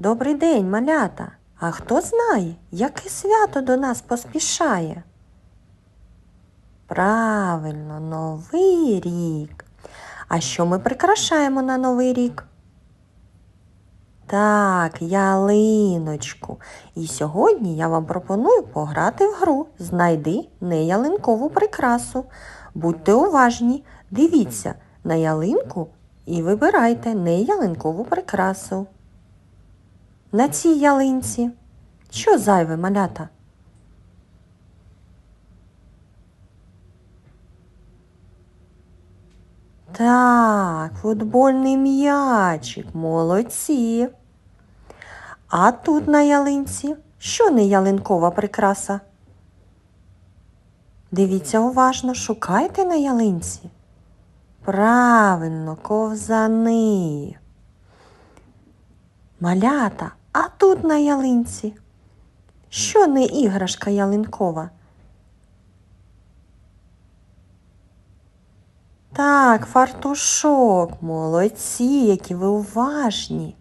Добрий день, малята. А хто знає, яке свято до нас поспішає? Правильно, Новий рік. А що ми прикрашаємо на Новий рік? Так, ялиночку. І сьогодні я вам пропоную пограти в гру Знайди неялинкову прикрасу. Будьте уважні, дивіться на ялинку і вибирайте неялинкову прикрасу. На цій ялинці. Що зайве малята? Так, футбольний м'ячик, молодці. А тут на ялинці що не ялинкова прикраса? Дивіться уважно, шукайте на ялинці. Правильно, ковзани. Малята, а тут на ялинці. Що не іграшка ялинкова? Так, фартушок, молодці, які ви уважні.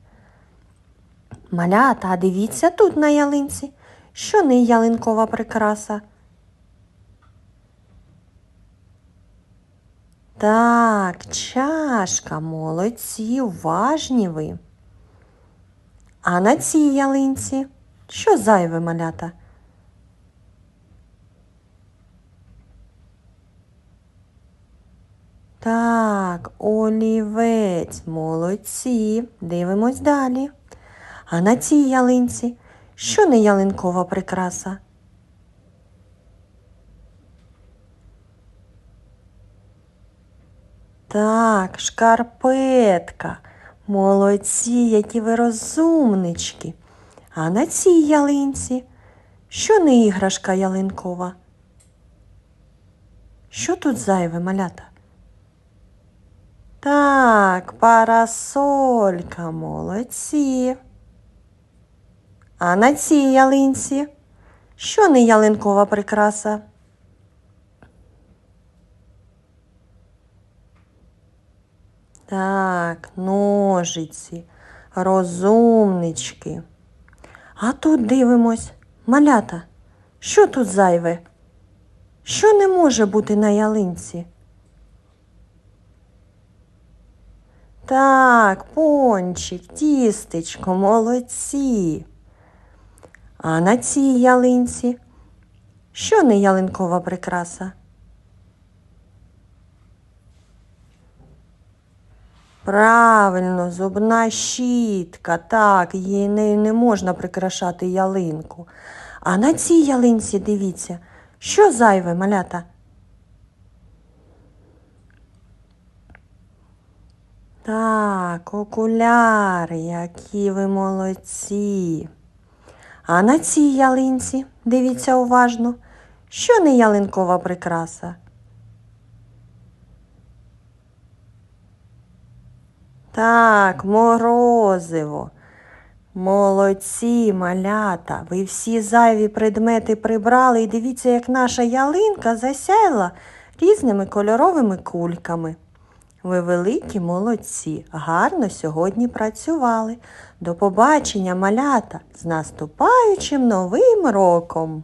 Малята, а дивіться тут на ялинці, що не ялинкова прикраса. Так, чашка, молодці, уважні ви. А на цій ялинці що зайве малята? Так, олівець, молодці. Дивимось далі. А на цій ялинці що не ялинкова прикраса? Так, шкарпетка. Молодці, які ви розумнички. А на цій ялинці що не іграшка ялинкова? Що тут зайве малята? Так, парасолька, молодці. А на цій ялинці що не ялинкова прикраса? Так, ножиці, розумнички. А тут дивимось, малята, що тут зайве? Що не може бути на ялинці? Так, пончик, тістечко, молодці. А на цій ялинці що не ялинкова прикраса? Правильно, зубна щітка. Так, її нею не можна прикрашати ялинку. А на цій ялинці дивіться, що зайве малята? Так, окуляри, які ви молодці. А на цій ялинці, дивіться уважно, що не ялинкова прикраса? Так, морозиво. Молодці, малята. Ви всі зайві предмети прибрали і дивіться, як наша ялинка засяяла різними кольоровими кульками. Ви великі молодці, гарно сьогодні працювали. До побачення, малята, з наступаючим новим роком!